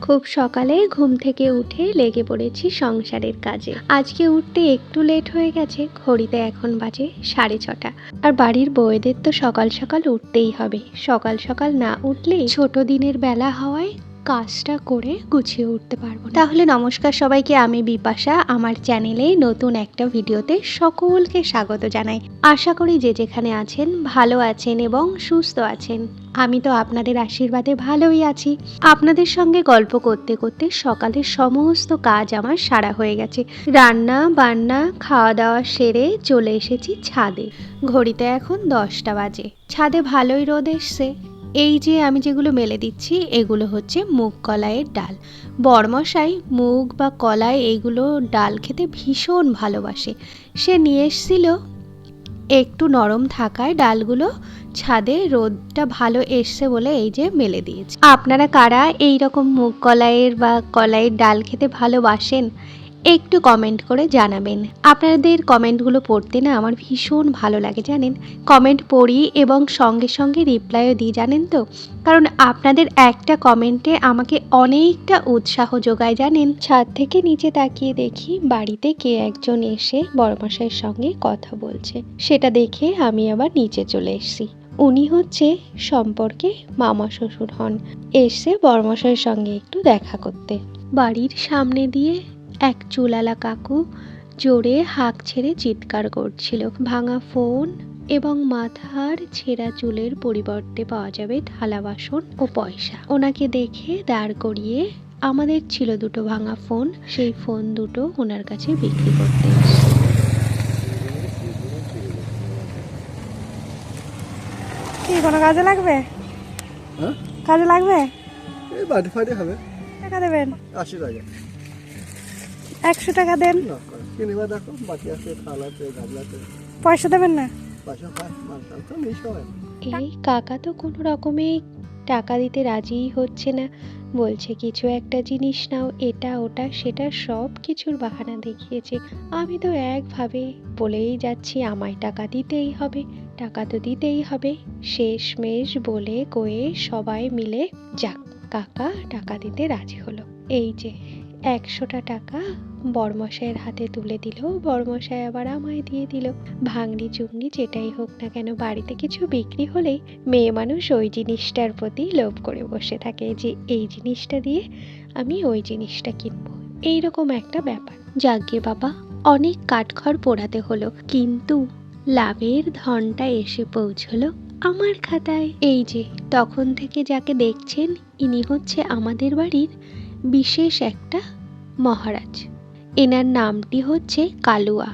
খুব সকালে ঘুম থেকে উঠে লেগে পড়েছি সংসারের কাজে। আজকে উঠতে একটু লেট হয়ে গেছে, ঘড়িতে এখন বাজে সাড়ে ছটা। আর বাড়ির বউয়েদের তো সকাল সকাল উঠতেই হবে। সকাল সকাল না উঠলে ছোট দিনের বেলা হওয়ায় কাজটা করে গুছিয়ে উঠতে পারব তাহলে নমস্কার সবাইকে, আমি বিপাশা। আমার চ্যানেলে নতুন একটা ভিডিওতে সকলকে স্বাগত জানাই। আশা করি যে যেখানে আছেন ভালো আছেন এবং সুস্থ আছেন। আমি তো আপনাদের আশীর্বাদে ভালোই আছি। আপনাদের সঙ্গে গল্প করতে করতে সকালের সমস্ত কাজ আমার সারা হয়ে গেছে। রান্না, বান্না খাওয়া দাওয়া সেরে চলে এসেছি ছাদে। ঘড়িতে এখন দশটা বাজে। ছাদে ভালোই রোদ এসছে। এই যে আমি যেগুলো মেলে দিচ্ছি, এগুলো হচ্ছে মুগ কলাইয়ের ডাল। বরমশাই মুগ বা কলাই এগুলো ডাল খেতে ভীষণ ভালোবাসে। সে নিয়ে এসেছিল একটু নরম থাকায় ডালগুলো ছাদে রোদটা ভালো এসছে বলে এই যে মেলে দিয়েছে। আপনারা কারা এই রকম মুগ কলাইয়ের বা কলাইয়ের ডাল খেতে ভালোবাসেন? একটু কমেন্ট করে জানাবেন। আপনাদের কমেন্টগুলো পড়তে না আমার ভীষণ ভালো লাগে, জানেন? কমেন্ট পড়ি এবং সঙ্গে সঙ্গে রিপ্লাইও দিই, জানেন তো? কারণ আপনাদের একটা কমেন্টে আমাকে অনেকটা উৎসাহ যোগায়, জানেন? ছাদ থেকে নিচে তাকিয়ে দেখি বাড়িতে কে একজন এসে বড়মশাইয়ের সঙ্গে কথা বলছে। সেটা দেখে আমি আবার নিচে চলে এসেছি। উনি হচ্ছে সম্পর্কে মামা শ্বশুর হন। এসে বড়মশাইয়ের সঙ্গে একটু দেখা করতে। বাড়ির সামনে দিয়ে এক চুলালা কাকু জোরে হাঁক ছেড়ে চিৎকার করছিল। ভাঙা ফোন এবং মাথার ছেঁড়া চুলের পরিবর্তে পাওয়া যাবে থালা বাসন ও পয়সা। ওনাকে দেখে দাঁড় করিয়ে আমাদের ছিল দুটো ভাঙা ফোন। সেই ফোন দুটো ওনার কাছে বিক্রি করতে এসেছে। কি কোনো কাজে লাগবে? হ্যাঁ? কাজে লাগবে? এই বাড়ি ফাড়ি হবে। টাকা দেবেন? আশি টাকা। একশো টাকা দেন। না দেখো বাকি আছে থাল আছে গামলা আছে। পয়সা দেবেন না? এই কাকা তো কোনো রকমে টাকা দিতে রাজিই হচ্ছে না। বলছে কিছু একটা জিনিস নাও এটা ওটা সেটা সব কিছুর বাহানা দেখিয়েছে। আমি তো একভাবে বলেই যাচ্ছি আমায় টাকা দিতেই হবে। টাকা তো দিতেই হবে। শেষমেশ বলে কয়ে সবাই মিলে যাক কাকা টাকা দিতে রাজি হলো। এই যে একশোটা টাকা বরমশাইয়ের হাতে তুলে দিল। বরমশাই আবার আমায় দিয়ে দিল। ভাঙড়ি চুংড়ি যেটাই হোক না কেন, বাড়িতে কিছু বিক্রি হলেই মেয়ে মানুষ ওই জিনিসটার প্রতি লোভ করে বসে থাকে যে, এই জিনিসটা দিয়ে আমি ওই জিনিসটা কিনবো। এইরকম একটা ব্যাপার। যাগ্গে বাবা, অনেক কাঠখড় পোড়াতে হলো, কিন্তু লাভের ধনটা এসে পৌঁছলো আমার খাতায়। এই যে, তখন থেকে যাকে দেখছেন, ইনি হচ্ছে আমাদের বাড়ির বিশেষ একটা মহারাজ। এনার নামটি হচ্ছে কালুয়া।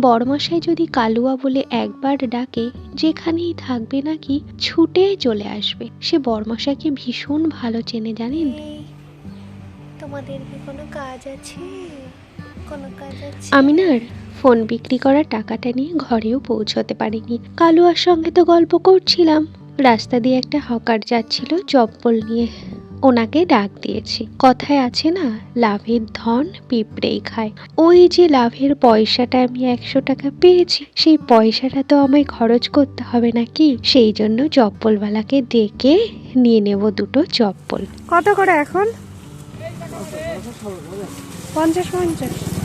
বড়মশাই যদি কালুয়া বলে একবার ডাকে যেখানেই থাকবে নাকি ছুটে চলে আসবে। সে বড়মশাইকে ভীষণ ভালো চেনে জানেন? তোমাদের কি কোনো কাজ আছে? কোনো কাজ আছে? আমি না ফোন বিক্রি করার টাকাটা নিয়ে ঘরেও পৌঁছতে পারিনি। কালুয়ার সঙ্গে তো গল্প করছিলাম। রাস্তা দিয়ে একটা হকার যাচ্ছিল চপ্পল নিয়ে। ওনাকে ডাক দিয়েছি। কথায় আছে না, লাভের ধন পিঁপড়েই খায়। ওই যে লাভের পয়সাটা আমি একশো টাকা পেয়েছি, সেই পয়সাটা তো আমায় খরচ করতে হবে নাকি? সেই জন্য চপ্পলওয়ালাকে ডেকে নিয়ে নেব দুটো চপ্পল। কত করে এখন? পঞ্চাশ পঞ্চাশ।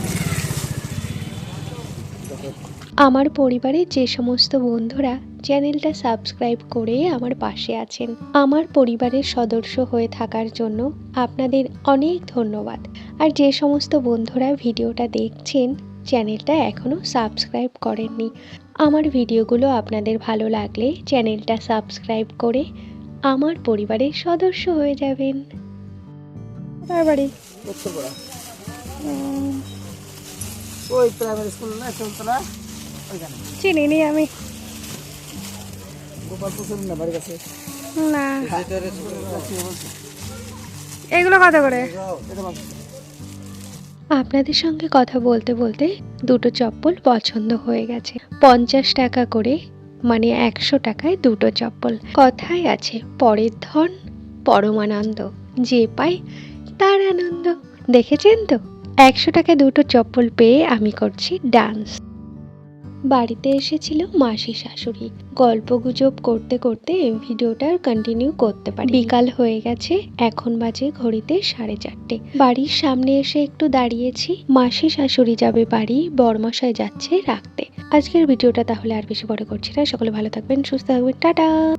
আমার পরিবারের যে সমস্ত বন্ধুরা চ্যানেলটা সাবস্ক্রাইব করে আমার পাশে আছেন আমার পরিবারের সদস্য হয়ে থাকার জন্য আপনাদের অনেক ধন্যবাদ। আর যে সমস্ত বন্ধুরা ভিডিওটা দেখছেন চ্যানেলটা এখনও সাবস্ক্রাইব করেননি আমার ভিডিওগুলো আপনাদের ভালো লাগলে চ্যানেলটা সাবস্ক্রাইব করে আমার পরিবারের সদস্য হয়ে যাবেন। বাড়ি? ওই প্রাইমারি স্কুল না চলতলা ওইখানে চিনি নি আমি। না বাড়ির কাছে? না। এগুলো কত করে আপনাদের সঙ্গে কথা বলতে বলতে দুটো চপ্পল পছন্দ হয়ে গেছে। পঞ্চাশ টাকা করে মানে একশো টাকায় দুটো চপ্পল। কথাই আছে পরের ধন পরমানন্দ। যে পায় তার আনন্দ। দেখেছেন তো? একশো টাকায় দুটো চপ্পল পেয়ে আমি করছি ডান্স। বাড়িতে এসেছিল মাসি শাশুড়ি। গল্প গুজব করতে করতে ভিডিওটার কন্টিনিউ করতে পারি বিকাল হয়ে গেছে, এখন বাজে ঘড়িতে সাড়ে চারটে। বাড়ির সামনে এসে একটু দাঁড়িয়েছি। মাসি শাশুড়ি যাবে বাড়ি, বরমশাই যাচ্ছে রাখতে। আজকের ভিডিওটা তাহলে আর বেশি বড় করছি না। সকলে ভালো থাকবেন, সুস্থ থাকবেন, টাটা!